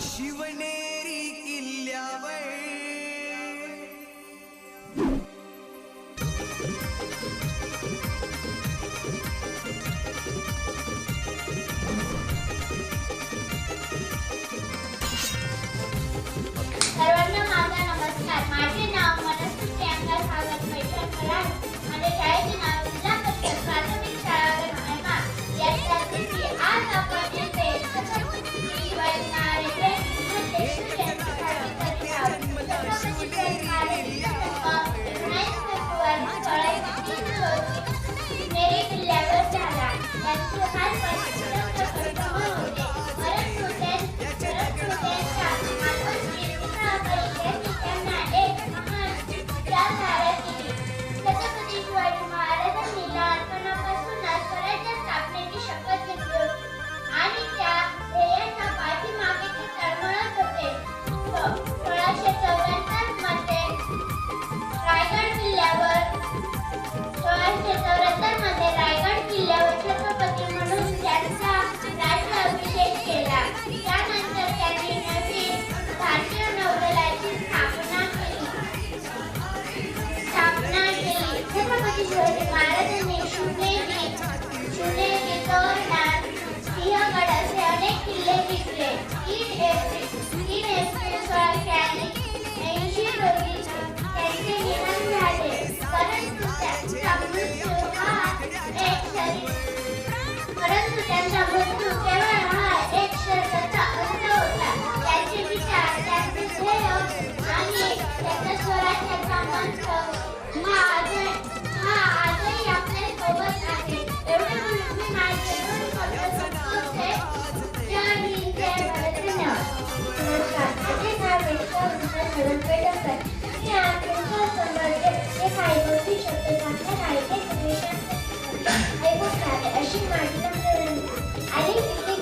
शिवनेरी किल्ल्यावर.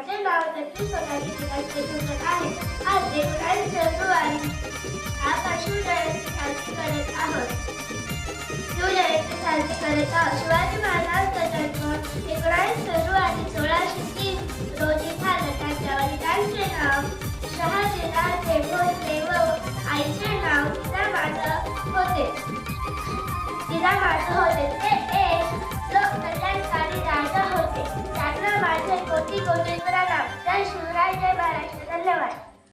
माझे नाव दक्षिण आहे. आज एकोणावीस फेब्रुवारी आपण जयंती करत आहोत. शिवजयंती साजरी करत आहोत. शिवाजी महाराजांचा जन्म एकोणावीस फेब्रुवारी सोळाशे तीन रोजी झाला त्यांच्या वडिलांचे नाव शहाजीराजे भोसले व आईचे नाव तिरा होते. तिरा होते. ते